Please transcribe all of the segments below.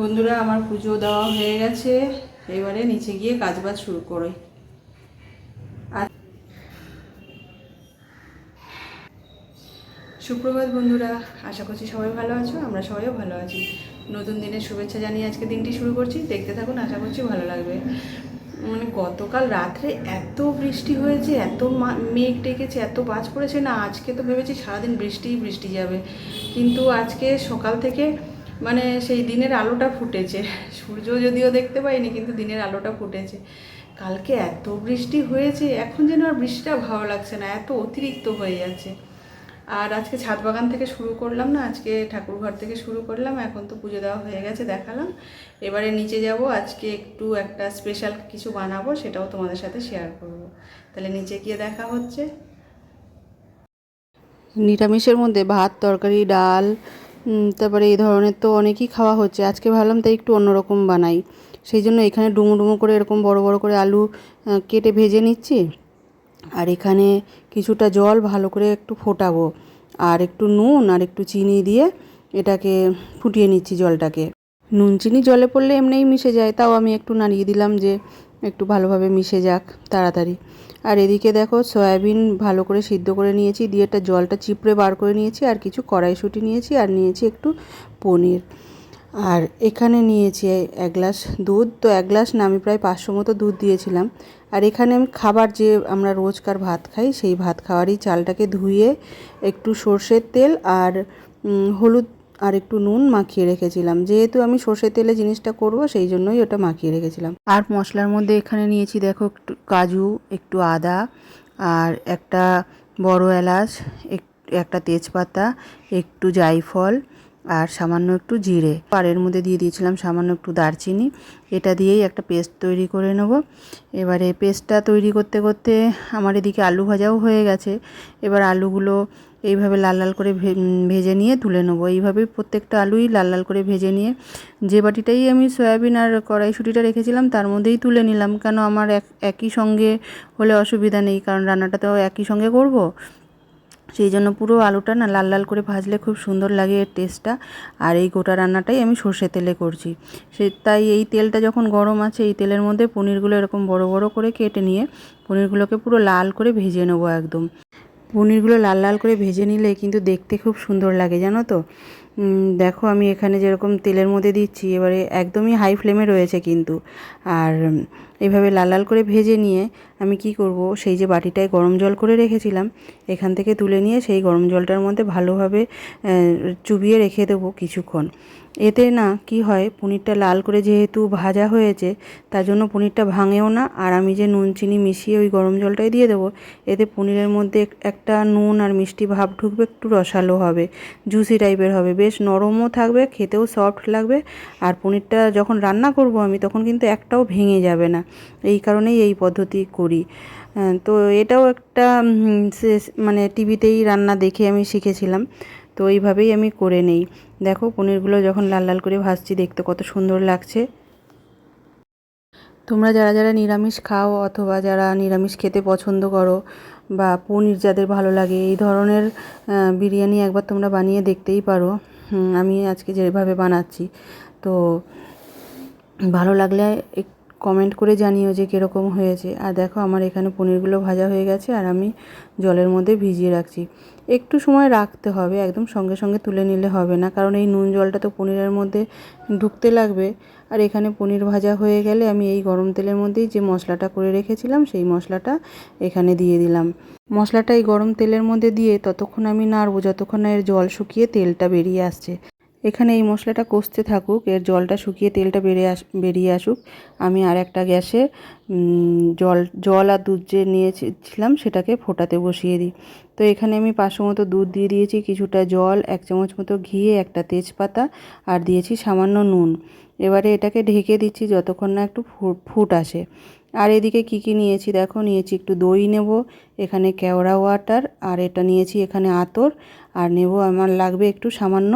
বন্ধুরা, আমার পুজো দেওয়া হয়ে গেছে। এবারে নিচে গিয়ে কাজবাজ শুরু করে। সুপ্রভাত বন্ধুরা, আশা করছি সবাই ভালো আছো, আমরা সবাইও ভালো আছি। নতুন দিনের শুভেচ্ছা জানিয়ে আজকে দিনটি শুরু করছি। দেখতে থাকুন, আশা করছি ভালো লাগবে। মানে গতকাল রাত্রে এত বৃষ্টি হয়েছে, এত মেঘ ডেকেছে, এত বাজ পড়েছে না, আজকে তো ভেবেছি সারাদিন বৃষ্টিই বৃষ্টি যাবে। কিন্তু আজকে সকাল থেকে মানে সেই দিনের আলোটা ফুটেছে। সূর্য যদিও দেখতে পাইনি, কিন্তু দিনের আলোটা ফুটেছে। কালকে এত বৃষ্টি হয়েছে, এখন যেন আর বৃষ্টিটা ভালো লাগছে না, এত অতিরিক্ত হয়ে যাচ্ছে। আর আজকে ছাদ বাগান থেকে শুরু করলাম না, আজকে ঠাকুর ঘর থেকে শুরু করলাম, এখন তো পুজো দেওয়া হয়ে গেছে, দেখালাম। এবারে নিচে যাব, আজকে একটু একটা স্পেশাল কিছু বানাবো, সেটাও তোমাদের সাথে শেয়ার করব। তাহলে নিচে গিয়ে দেখা হচ্ছে। নিরামিষের মধ্যে ভাত, তরকারি, ডাল তারপরে এই ধরনের তো অনেকই খাওয়া হচ্ছে। আজকে ভাবলাম তাই একটু অন্যরকম বানাই। সেই জন্য এখানে ডুমো ডুমো করে এরকম বড় বড় করে আলু কেটে ভেজে নিচ্ছি। আর এখানে কিছুটা জল ভালো করে একটু ফোটাবো। আর একটু নুন আর একটু চিনি দিয়ে এটাকে ফুটিয়ে নিচ্ছি জলটাকে। নুন চিনি জলে পড়লে এমনিই মিশে যায়, তাও আমি একটু নাড়িয়ে দিলাম যে একটু ভালোভাবে মিশে যাক, তাড়াতাড়ি। আর এদিকে দেখো সয়াবিন ভালো করে সিদ্ধ করে নিয়েছি, দিয়ে একটা জলটা চিপড়ে বার করে নিয়েছি আর কিছু কড়াইশুঁটি নিয়েছি আর নিয়েছি একটু পনির। আর এখানে নিয়েছি এক গ্লাস দুধ, তো এক গ্লাস না আমি প্রায় পাঁচশো মতো দুধ দিয়েছিলাম। আর এখানে আমি খাবার যে আমরা রোজকার ভাত খাই, সেই ভাত খাওয়ারই চালটাকে ধুয়ে একটু সর্ষের তেল আর হলুদ আর একটু নুন মাখিয়ে রেখেছিলাম। যেহেতু আমি সর্ষের তেলে জিনিসটা করব, সেই জন্যই ওটা মাখিয়ে রেখেছিলাম। আর মশলার মধ্যে এখানে নিয়েছি, দেখো, একটু কাজু, একটু আদা, আর একটা বড় এলাচ, এক- একটা তেজপাতা, একটু জায়ফল, আর সামান্য একটু জিরে। আর এর মধ্যে দিয়ে দিয়েছিলাম সামান্য একটু দারচিনি। এটা দিয়েই একটা পেস্ট তৈরি করে নেব। এবারে পেস্টটা তৈরি করতে করতে আমার এদিকে আলু ভাজাও হয়ে গেছে। এবার আলুগুলো এইভাবে লাল লাল করে ভেজে নিয়ে তুলে নেব। এইভাবেই প্রত্যেকটা আলুই লাল লাল করে ভেজে নিয়ে যে বাটিটাই আমি সয়াবিন আর কড়াইশুঁটিটা রেখেছিলাম তার মধ্যেই তুলে নিলাম। কেন আমার এক, একই সঙ্গে হলে অসুবিধা নেই, কারণ রান্নাটা তো একই সঙ্গে করব। সেই জন্য পুরো আলুটা না লাল লাল করে ভাজলে খুব সুন্দর লাগে এর টেস্টটা। আর এই গোটা রান্নাটাই আমি সর্ষে তেলে করছি। সে, তাই এই তেলটা যখন গরম আছে, এই তেলের মধ্যে পনিরগুলো এরকম বড় বড় করে কেটে নিয়ে পনিরগুলোকে পুরো লাল করে ভেজে নেব একদম। পনিরগুলো লাল লাল করে ভেজে নিলে কিন্তু দেখতে খুব সুন্দর লাগে, জানো তো? দেখো আমি এখানে যেরকম তেলের মধ্যে দিচ্ছি, এবারে একদমই হাই ফ্লেমে রয়েছে কিন্তু। আর এইভাবে লাল লাল করে ভেজে নিয়ে আমি কি করব? সেই যে বাটিটায় গরম জল করে রেখেছিলাম, এখান থেকে তুলে নিয়ে সেই গরম জলটার মধ্যে ভালোভাবে চুবিয়ে রেখে দেবো কিছুক্ষণ। এতে না কি হয়, পনিরটা লাল করে যেহেতু ভাজা হয়েছে, তার জন্য পনিরটা ভাঙেও না, আর আমি যে নুন চিনি মিশিয়ে ওই গরম জলটাই দিয়ে দেবো, এতে পনিরের মধ্যে একটা নুন আর মিষ্টি ভাব ঢুকবে, একটু রসালো হবে, জুসি টাইপের হবে, বেশ নরমও থাকবে, খেতেও সফট লাগবে, আর পনিরটা যখন রান্না করব আমি, তখন কিন্তু একটাও ভেঙে যাবে না। এই কারণেই এই পদ্ধতি করি। তো এটাও একটা মানে টিভিতেই রান্না দেখে আমি শিখেছিলাম। তো এইভাবেই আমি করে নেই। দেখো, পনিরগুলো যখন লাল লাল করে ভাজছি, দেখতে কত সুন্দর লাগছে। তোমরা যারা যারা নিরামিষ খাও অথবা যারা নিরামিষ খেতে পছন্দ করো বা পনির যাদের ভালো লাগে, এই ধরনের বিরিয়ানি একবার তোমরা বানিয়ে দেখতেই পারো। আমি আজকে যেভাবে বানাচ্ছি। তো ভালো লাগলে কমেন্ট করে জানিও যে কীরকম হয়েছে। আর দেখো, আমার এখানে পনিরগুলো ভাজা হয়ে গেছে আর আমি জলের মধ্যে ভিজিয়ে রাখছি। একটু সময় রাখতে হবে, একদম সঙ্গে সঙ্গে তুলে নিলে হবে না। কারণ এই নুন জলটা তো পনিরের মধ্যে ঢুকতে লাগবে। আর এখানে পনির ভাজা হয়ে গেলে আমি এই গরম তেলের মধ্যেই যে মশলাটা করে রেখেছিলাম, সেই মশলাটা এখানে দিয়ে দিলাম। মশলাটা এই গরম তেলের মধ্যে দিয়ে ততক্ষণ আমি নাড়বো, যতক্ষণ না এর জল শুকিয়ে তেলটা বেরিয়ে আসছে। এখানে এই মশলাটা কষতে থাকুক, এর জলটা শুকিয়ে তেলটা বেরিয়ে আস, বেরিয়ে আসুক। আমি আর একটা গ্যাসে জল জল আর দুধ যে নিয়েছিলাম সেটাকে ফোটাতে বসিয়ে দিই। তো এখানে আমি পাঁচশো মতো দুধ দিয়ে দিয়েছি, কিছুটা জল, এক চামচ মতো ঘি, একটা তেজপাতা আর দিয়েছি সামান্য নুন। এবারে এটাকে ঢেকে দিচ্ছি যতক্ষণ না একটু ফুট আসে। আর এদিকে কি কি নিয়েছি দেখো, নিয়েছি একটু দই নেব, এখানে কেওড়া ওয়াটার, আর এটা নিয়েছি এখানে আতর, আর নেব আমার লাগবে একটু সামান্য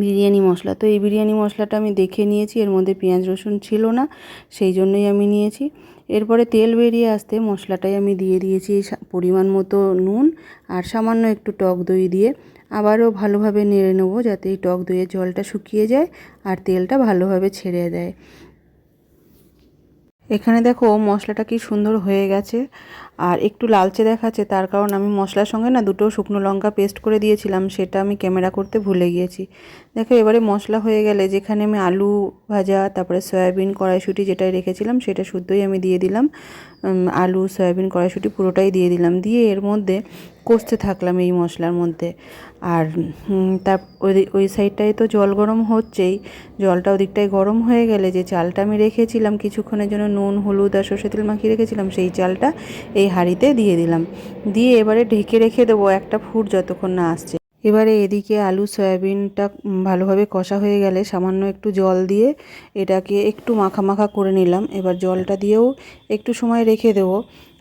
বিরিয়ানি মশলা। তো এই বিরিয়ানি মশলাটা আমি দেখে নিয়েছি, এর মধ্যে পেঁয়াজ, রসুন ছিল না, সেই জন্যই আমি নিয়েছি। এরপরে তেল বেরিয়ে আসতে মশলাটাই আমি দিয়ে দিয়েছি পরিমাণ মতো নুন আর সামান্য একটু টক দই দিয়ে। আবারও ভালোভাবে নেড়ে নেব যাতে এই টক দইয়ের জলটা শুকিয়ে যায় আর তেলটা ভালোভাবে ছেড়ে দেয়। এখানে দেখো মশলাটা কি সুন্দর হয়ে গেছে। আর একটু লালচে দেখাচ্ছে, তার কারণ আমি মশলার সঙ্গে না দুটো শুকনো লঙ্কা পেস্ট করে দিয়েছিলাম, সেটা আমি ক্যামেরা করতে ভুলে গিয়েছি। দেখো, এবারে মশলা হয়ে গেলে যেখানে আমি আলু ভাজা, তারপরে সয়াবিন কড়াইশুঁটি যেটাই রেখেছিলাম, সেটা শুদ্ধই আমি দিয়ে দিলাম। আলু, সয়াবিন, কড়াইশুঁটি পুরোটাই দিয়ে দিলাম। দিয়ে এর মধ্যে কষতে থাকলাম এই মশলার মধ্যে। আর তার ওই ওই সাইডটায় তো জল গরম হচ্ছেই, জলটা ওদিকটায় গরম হয়ে গেলে যে চালটা আমি রেখেছিলাম, কিছুক্ষণের জন্য নুন, হলুদ আর সর্ষে তেল মাখিয়ে রেখেছিলাম, সেই চালটা এই হাঁড়িতে দিয়ে দিলাম। দিয়ে এবারে ঢেকে রেখে দেবো একটা ফুট যতক্ষণ না আসছে। এবারে এদিকে আলু, সয়াবিনটা ভালোভাবে কষা হয়ে গেলে সামান্য একটু জল দিয়ে এটাকে একটু মাখা মাখা করে নিলাম। এবার জলটা দিয়েও একটু সময় রেখে দেবো।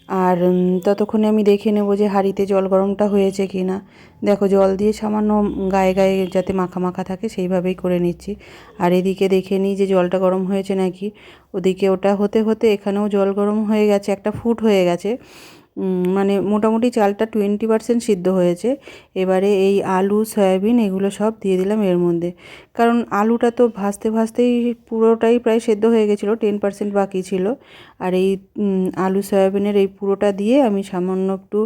আর ততক্ষণে আমি দেখে নেব যে হাঁড়িতে জল গরমটা হয়েছে কি না। দেখো, জল দিয়ে সামান্য গায়ে গায়ে যাতে মাখা মাখা থাকে, সেইভাবেই করে নিচ্ছি। আর এদিকে দেখে নিই যে জলটা গরম হয়েছে নাকি। ওদিকে ওটা হতে হতে এখানেও জল গরম হয়ে গেছে, একটা ফুট হয়ে গেছে। মানে মোটামুটি চালটা টোয়েন্টি পার্সেন্ট সিদ্ধ হয়েছে। এবারে এই আলু, সয়াবিন এগুলো সব দিয়ে দিলাম এর মধ্যে। কারণ আলুটা তো ভাজতে ভাজতেই পুরোটাই প্রায় সেদ্ধ হয়ে গেছিল টেন পার্সেন্ট বাকি ছিল। আর এই আলু, সয়াবিনের এই পুরোটা দিয়ে আমি সামান্য একটু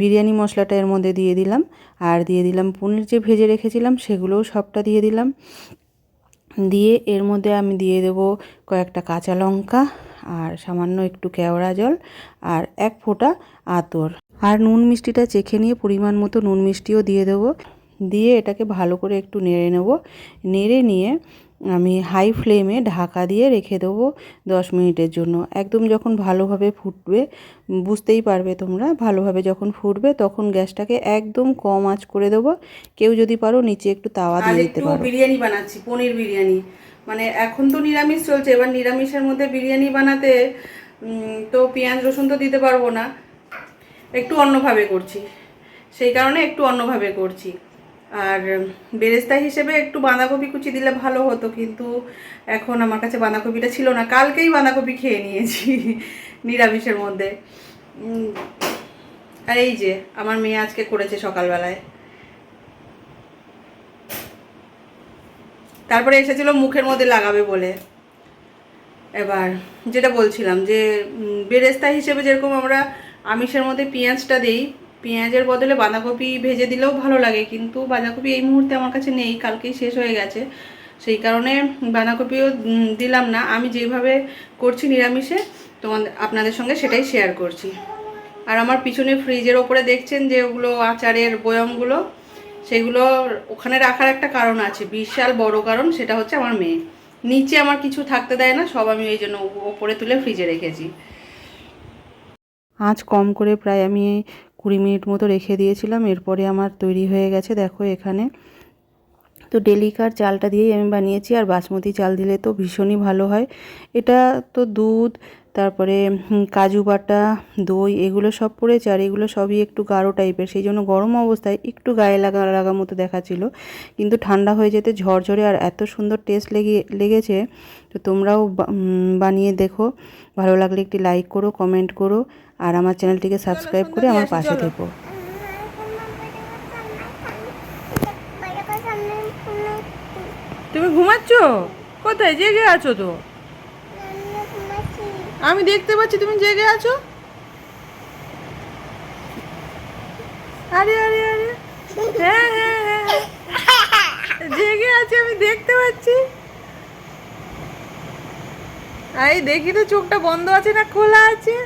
বিরিয়ানি মশলাটা এর মধ্যে দিয়ে দিলাম। আর দিয়ে দিলাম পনির যে ভেজে রেখেছিলাম সেগুলোও সবটা দিয়ে দিলাম। দিয়ে এর মধ্যে আমি দিয়ে দেব কয়েকটা কাঁচা লঙ্কা আর সামান্য একটু কেওড়া জল আর এক ফোঁটা আতর। আর নুন মিষ্টিটা চেখে নিয়ে পরিমাণ মতো নুন মিষ্টিও দিয়ে দেবো। দিয়ে এটাকে ভালো করে একটু নেড়ে নেব। নেড়ে নিয়ে আমি হাই ফ্লেমে ঢাকা দিয়ে রেখে দেবো দশ মিনিটের জন্য। একদম যখন ভালোভাবে ফুটবে বুঝতেই পারবে তোমরা ভালোভাবে যখন ফুটবে তখন গ্যাসটাকে একদম কম আঁচ করে দেবো। কেউ যদি পারো নিচে একটু তাওয়া দিয়ে দিতে পারো। বিরিয়ানি বানাচ্ছি পনির বিরিয়ানি। মানে এখন তো নিরামিষ চলছে এবার নিরামিষের মধ্যে বিরিয়ানি বানাতে তো পেঁয়াজ রসুন তো দিতে পারব না। একটু অন্যভাবে করছি সেই কারণে একটু অন্যভাবে করছি। আর বেরেস্তা হিসেবে একটু বাঁধাকপি কুচি দিলে ভালো হতো, কিন্তু এখন আমার কাছে বাঁধাকপিটা ছিল না। কালকেই বাঁধাকপি খেয়ে নিয়েছি নিরামিষের মধ্যে। আর এই যে, আমার মেয়ে আজকে করেছে সকালবেলায়। তারপরে এসেছিল মুখের মধ্যে লাগাবে বলে। এবার যেটা বলছিলাম যে বেরেস্তা হিসেবে যেরকম আমরা আমিষের মধ্যে পেঁয়াজটা দেই পেঁয়াজের বদলে বাঁধাকপি ভেজে দিলেও ভালো লাগে, কিন্তু বাঁধাকপি এই মুহূর্তে আমার কাছে নেই, কালকেই শেষ হয়ে গেছে। সেই কারণে বাঁধাকপিও দিলাম না। আমি যেভাবে করছি নিরামিষে, তোমাদের, আপনাদের সঙ্গে সেটাই শেয়ার করছি। আর আমার পিছনে ফ্রিজের ওপরে দেখছেন যে ওগুলো আচারের বয়মগুলো, সেগুলো ওখানে রাখার একটা কারণ আছে, বিশাল বড় কারণ, সেটা হচ্ছে আমার মেয়ে। নিচে আমার কিছু থাকতে দেয় না, সব আমি ওই জন্য ওপরে তুলে ফ্রিজে রেখেছি। আঁচ কম করে প্রায় আমি কুড়ি মিনিট মতো রেখে দিয়েছিলাম, এরপরে আমার তৈরি হয়ে গেছে, দেখো এখানে। তো ডেলিকার চালটা দিয়েই আমি বানিয়েছি, আর বাসমতি চাল দিলে তো ভীষণই ভালো হয়। এটা তো দুধ তারপরে কাজু বাটা দই এগুলো সব পড়েছে আর এগুলো সবই একটু গাঢ় টাইপের। সেই জন্য গরম অবস্থায় একটু গায়ে লাগা লাগা মতো দেখাচ্ছিল। কিন্তু ঠান্ডা হয়ে যেতে ঝরঝরে আর এত সুন্দর টেস্ট লেগে লেগেছে তো তোমরাও বানিয়ে দেখো। ভালো লাগলে একটি লাইক করো কমেন্ট করো আর আমার চ্যানেলটিকে সাবস্ক্রাইব করে আমার পাশে থেকো। তুমি ঘুমাচ্ছ? কোথায়? জেগে আছো তো? আমি দেখতে পাচ্ছি তুমি জেগে আছো? আরে আরে আরে। হ্যাঁ হ্যাঁ হ্যাঁ। জেগে আছে আমি দেখতে পাচ্ছি। আই দেখি তো চোখটা বন্ধ আছে না খোলা আছে?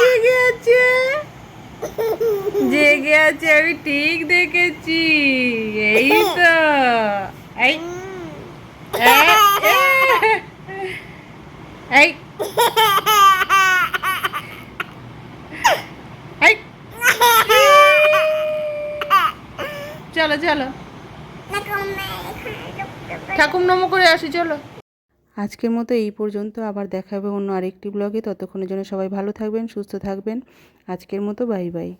জেগে আছে। জেগে আছে আমি ঠিক দেখেছি। এই তো। এই। এই এই চলো চলো। ঠাকুর নম করে আসি, চলো। আজকের মতো এই পর্যন্ত। আবার দেখা হবে অন্য আরেকটি ব্লগে ততক্ষণের জন্য সবাই ভালো থাকবেন, সুস্থ থাকবেন। আজকের মতো বাই বাই।